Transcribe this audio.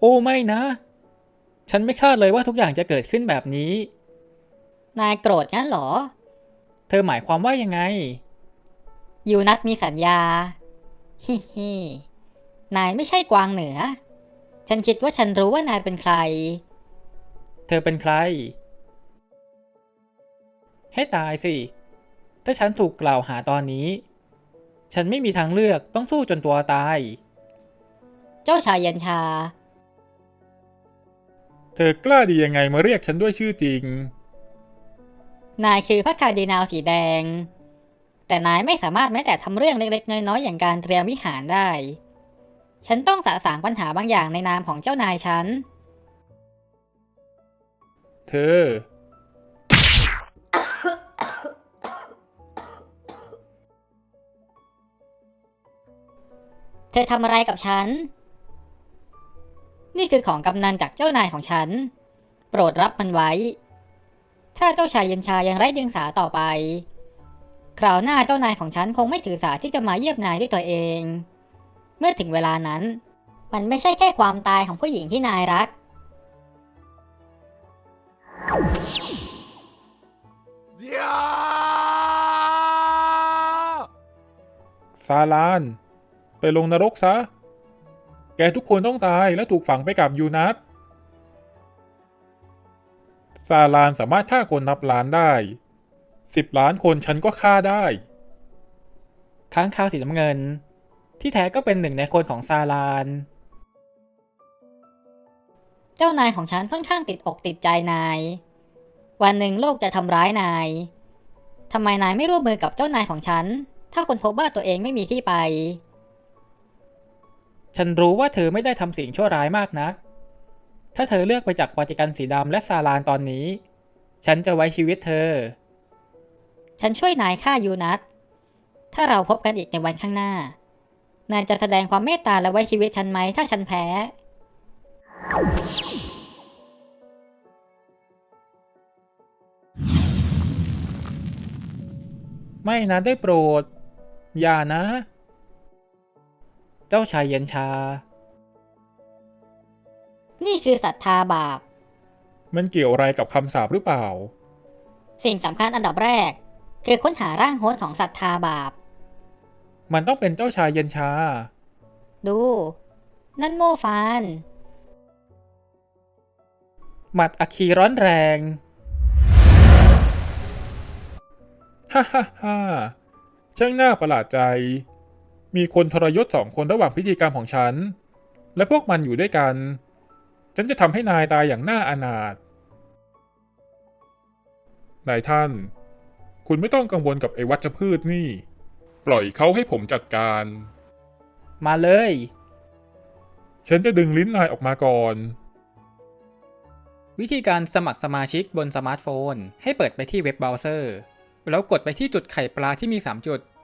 โอ้ไม่นะ ฉันไม่คาดเลยว่าทุกอย่างจะเกิดขึ้นแบบนี้ นายโกรธงั้นเหรอ เธอหมายความว่ายังไง ยูนัทมีสัญญา ฮิฮินายไม่ใช่กวางเหนือ ฉันคิดว่าฉันรู้ว่านายเป็นใคร เธอเป็นใคร ให้ตายสิ ถ้าฉันถูกกล่าวหาตอนนี้ ฉันไม่มีทางเลือกต้องสู้จนตัวตาย เจ้าชายเย็นชาเธอกล้าดียังไงมาเรียกฉันด้วยชื่อจริง นายคือพระคาร์ดินาลสีแดง แต่นายไม่สามารถแม้แต่ทำเรื่องเล็กๆ น้อยๆอย่างการเตรียมวิหารได้ ฉันต้องสะสางปัญหาบางอย่างในนามของเจ้านายฉัน เธอ เธอทำอะไรกับฉัน นี่คือของกำนันจากเจ้านายของฉัน โปรดรับมันไว้ ถ้าเจ้าชายเย็นชายังไร้เดียงสาต่อไป คราวหน้าเจ้านายของฉันคงไม่ถือสาที่จะมาเยียบนายด้วยตัวเอง เมื่อถึงเวลานั้น มันไม่ใช่แค่ความตายของผู้หญิงที่นายรัก ซาลาน ไปลงนรกซะ แกทุกคนต้องตายและถูกฝังไปกับยูนัสซาลานสามารถฆ่าคนนับล้านได้สิบล้านคนฉันก็ฆ่าได้ ค้างคาวสีน้ำเงิน ที่แท้ก็เป็นหนึ่งในคนของซาลาน เจ้านายของฉันค่อนข้างติดอกติดใจนาย วันหนึ่งโลกจะทำร้ายนายทำไมนายไม่ร่วมมือกับเจ้านายของฉัน ถ้าคนพบว่าตัวเองไม่มีที่ไป ฉันรู้ว่าเธอไม่ได้ทำสิ่งชั่วร้ายมากนะถ้าเธอเลือกไปจากวาติกันสีดำและซาลานตอนนี้ ฉันจะไว้ชีวิตเธอ ฉันช่วยนายฆ่ายูนัท ถ้าเราพบกันอีกในวันข้างหน้า นายจะแสดงความเมตตาและไว้ชีวิตฉันไหมถ้าฉันแพ้ ไม่นะได้โปรด อย่านะ เจ้าชายเย็นชา นี่คือศรัทธาบาป มันเกี่ยวอะไรกับคำสาปหรือเปล่า สิ่งสำคัญอันดับแรก คือค้นหาร่างโฮสต์ของศรัทธาบาป มันต้องเป็นเจ้าชายเย็นชา ดู นั่นโมฟาน หมัดอัคคีร้อนแรง ฮ่าฮ่าฮ่าช่างน่าประหลาดใจ มีคนทรยศสองคนระหว่างพิธีกรรมของฉัน และพวกมันอยู่ด้วยกัน ฉันจะทำให้นายตายอย่างน่าอนาถนายท่าน คุณไม่ต้องกังวลกับไอ้วัชพืชนี่ ปล่อยเขาให้ผมจัดการ มาเลย ฉันจะดึงลิ้นนายออกมาก่อน วิธีการสมัครสมาชิกบนสมาร์ทโฟน ให้เปิดไปที่เว็บเบราว์เซอร์ แล้วกดไปที่จุดไข่ปลาที่มี 3 จุด